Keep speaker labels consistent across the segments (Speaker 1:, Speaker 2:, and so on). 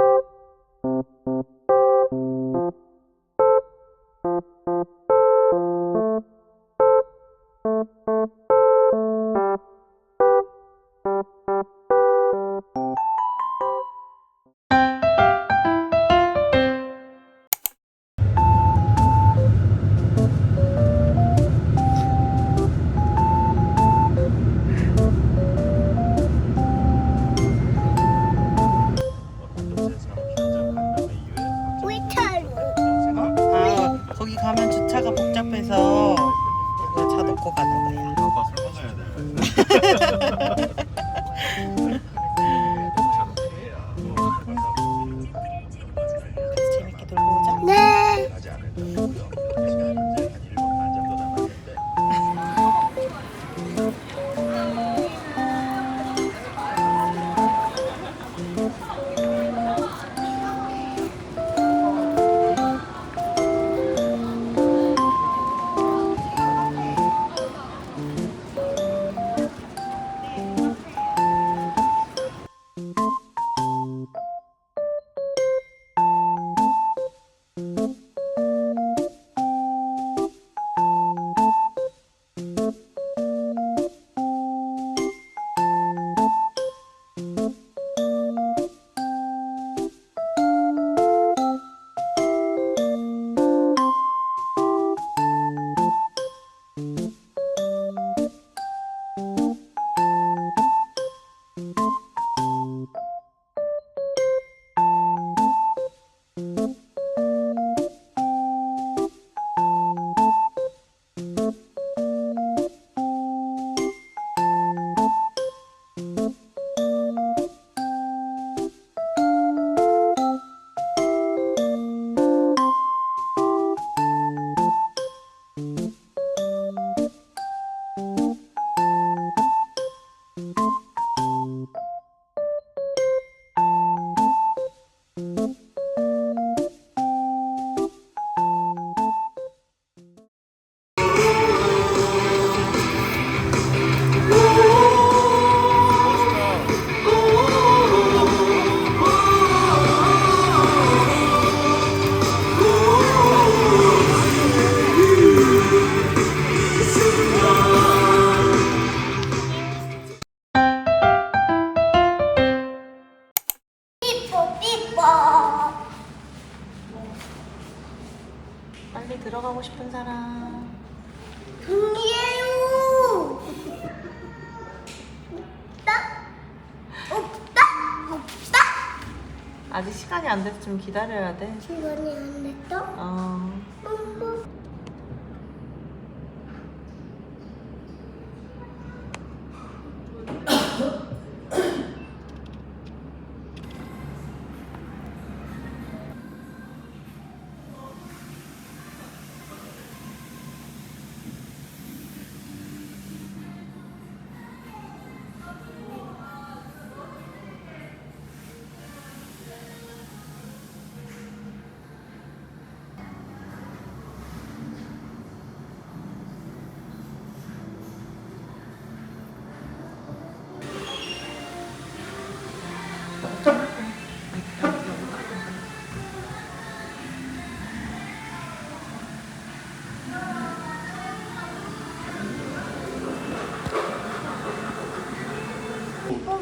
Speaker 1: Thank you 좀 기다려야 돼.
Speaker 2: 시간이 안 됐다.
Speaker 1: 어.
Speaker 2: 음,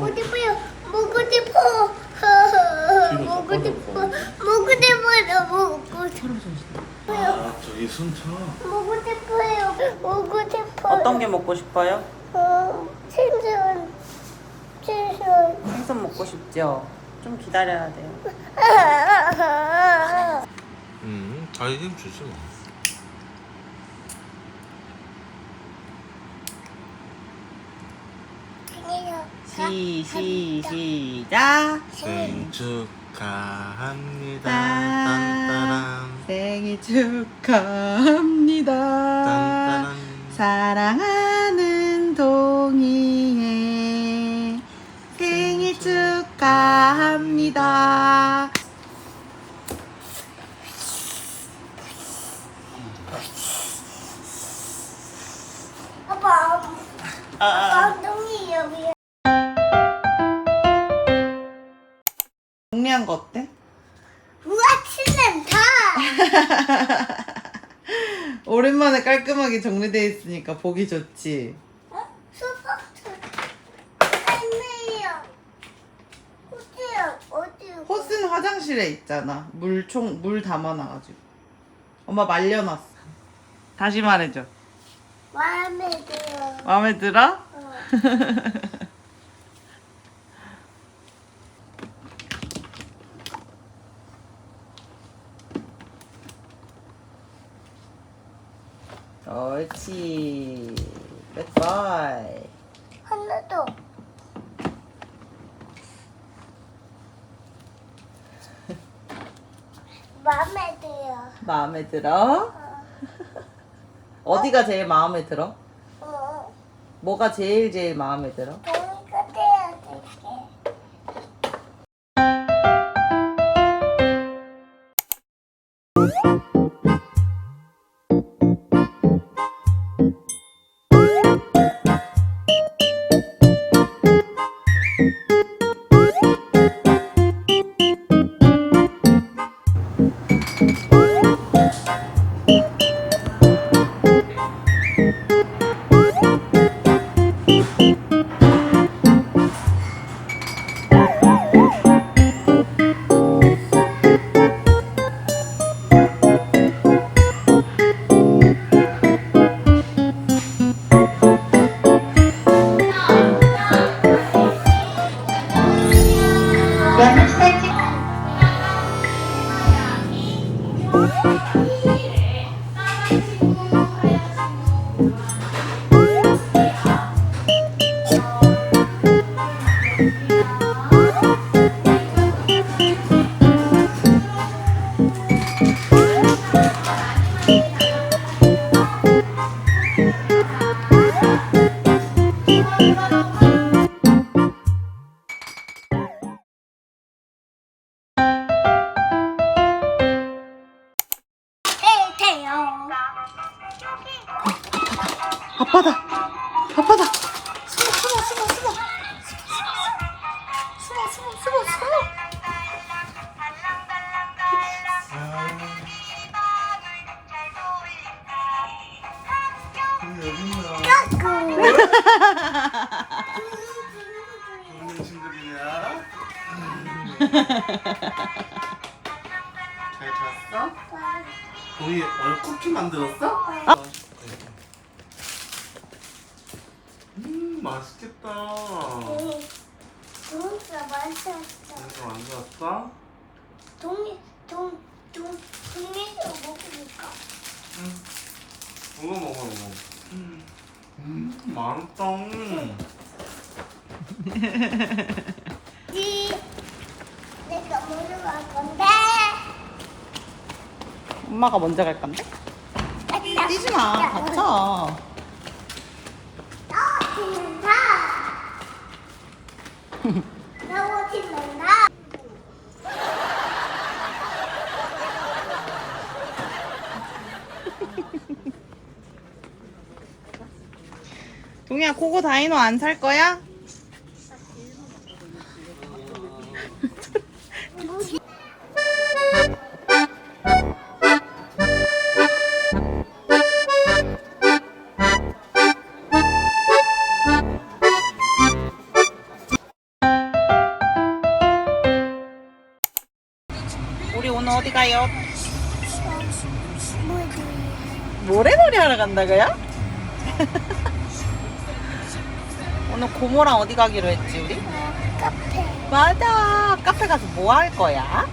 Speaker 2: 먹고 싶어요. 먹고 싶어. 먹고 싶어. 먹고 싶어요. 먹고 싶어요.
Speaker 3: 아 저기 순차
Speaker 2: 먹고 싶어요. 먹고 싶어요.
Speaker 1: 어떤 게 먹고 싶어요?
Speaker 2: 어, 생선. 생선.
Speaker 1: 생선 먹고 싶죠? 좀 기다려야 돼요.
Speaker 3: 음 자기 힘 주지 뭐
Speaker 1: 시, 시, 시작.
Speaker 3: 생일 축하합니다
Speaker 1: 딴. 생일 축하합니다. 사랑하는 동이의 생일 축하합니다.
Speaker 2: 아빠,
Speaker 1: 아, 아.
Speaker 2: 여기.
Speaker 1: 정리한 거 어때?
Speaker 2: 우와 친다.
Speaker 1: 오랜만에 깔끔하게 정리되어 있으니까 보기 좋지.
Speaker 2: 어? 수박트. 할매요. 어디요? 어디요?
Speaker 1: 호스는 화장실에 있잖아. 물총 물 담아놔가지고. 엄마 말려놨어. 다시 말해줘.
Speaker 2: 마음에 들어.
Speaker 1: 마음에 들어?
Speaker 2: 어.
Speaker 1: 옳지. 굿바이.
Speaker 2: 하나 더. 마음에 들어.
Speaker 1: 마음에 들어?
Speaker 2: 어.
Speaker 1: 어디가 제일 마음에 들어?
Speaker 2: 어.
Speaker 1: 뭐가 제일 제일 마음에 들어?
Speaker 3: 잘 잤어? 동이 오늘 쿠키 만들었어? 음 맛있겠다.
Speaker 2: 동이가 맛있어.
Speaker 3: 이거 만들었어?
Speaker 2: 동이 동동 동이가 먹으니까.
Speaker 3: 응. 먹어 먹어 먹어. 음 맛있다.
Speaker 2: 지 내가 먼저 갈 건데.
Speaker 1: 엄마가 먼저 갈 건데? 뛰지 마. 다쳐.
Speaker 2: 나오신다. 나오신다.
Speaker 1: 동이야 코고 다이노 안 살 거야? 어디 가요? 모래놀이 하러 간다고요? 오늘 고모랑 어디 가기로 했지 우리?
Speaker 2: 카페.
Speaker 1: 맞아 카페 가서 뭐 할 거야?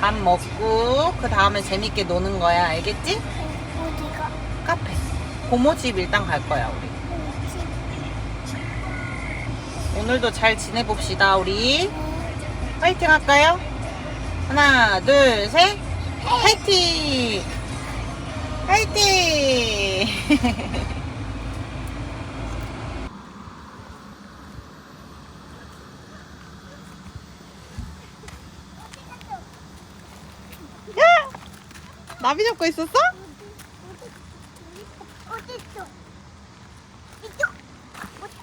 Speaker 1: 밥 먹고 그 다음에 재밌게 노는 거야 알겠지?
Speaker 2: 어디가?
Speaker 1: 카페 고모 집 일단 갈 거야 우리 오늘도 잘 지내봅시다 우리 파이팅 할까요? 하나 둘셋 파이팅 야! 나비 잡고 있었어?
Speaker 2: 어딨어? 이쪽. 어디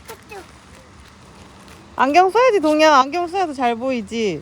Speaker 1: 안경 써야지 동현. 안경 써야 더 잘 보이지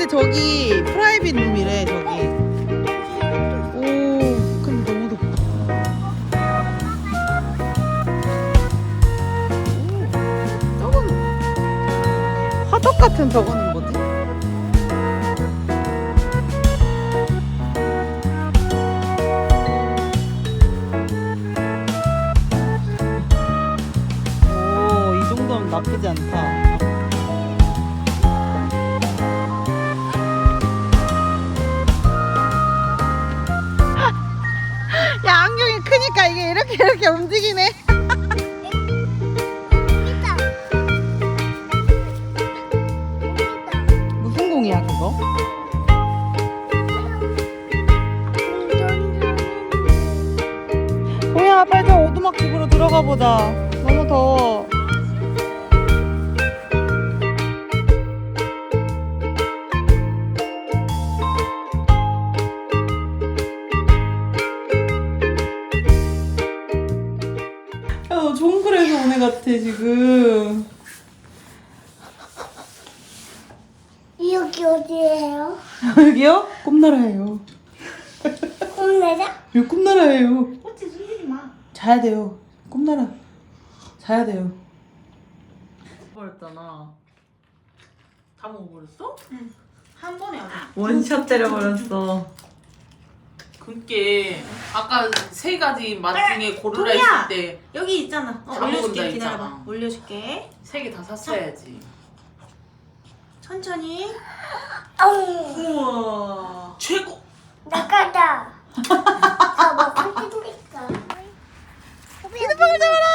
Speaker 1: 근데 저기 프라이빗 룸이래 저기 오 근데 너무 덥다 오, 저건 화덕 같은 저거는? 오, 이 정도면 나쁘지 않다. 이렇게 이렇게 움직이네. 무슨 공이야, 그거? 동야, 빨리 저 오두막 집으로 들어가 보자. 너무 더워. 꿈나라? 꿈나라예요.
Speaker 2: 어찌 숨기지 마.
Speaker 1: 자야 돼요. 꿈나라. 자야 돼요. 버렸잖아. 다 먹어버렸어?
Speaker 4: 한 번에 안 해.
Speaker 1: 원샷 때려버렸어.
Speaker 4: 그게 아까 세 가지 맛 중에 고르라
Speaker 5: 도리야!
Speaker 4: 했을 때 세개다
Speaker 5: 여기 있잖아. 어,
Speaker 4: 다
Speaker 5: 올려줄게.
Speaker 4: 먹은다
Speaker 5: 기다려봐.
Speaker 4: 했잖아.
Speaker 5: 올려줄게.
Speaker 4: 샀어야지.
Speaker 5: 천천히. 우와.
Speaker 4: 최고.
Speaker 2: 나가다. 저뭐 깜짝이니까.
Speaker 1: 핸드폰을 잡아라!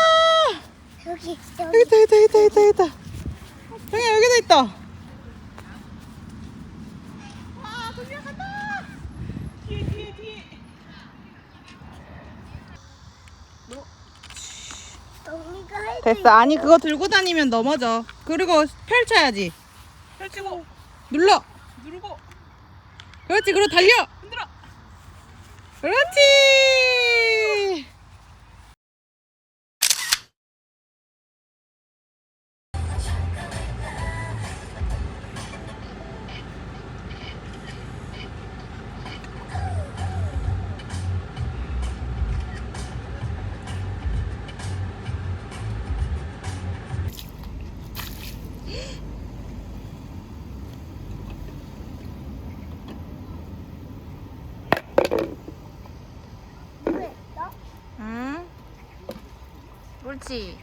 Speaker 2: 여기 있어.
Speaker 1: 여기 있다, 있다, 있다, 있다, 있다. 형이 여기도 있다.
Speaker 2: 언니가 할
Speaker 1: 됐어. 아니, 그거 들고 다니면 넘어져. 그리고 펼쳐야지.
Speaker 4: 펼치고
Speaker 1: 눌러.
Speaker 4: 누르고
Speaker 1: 그렇지, 그리고 달려.
Speaker 4: 흔들어.
Speaker 1: 그렇지.
Speaker 5: 옳지.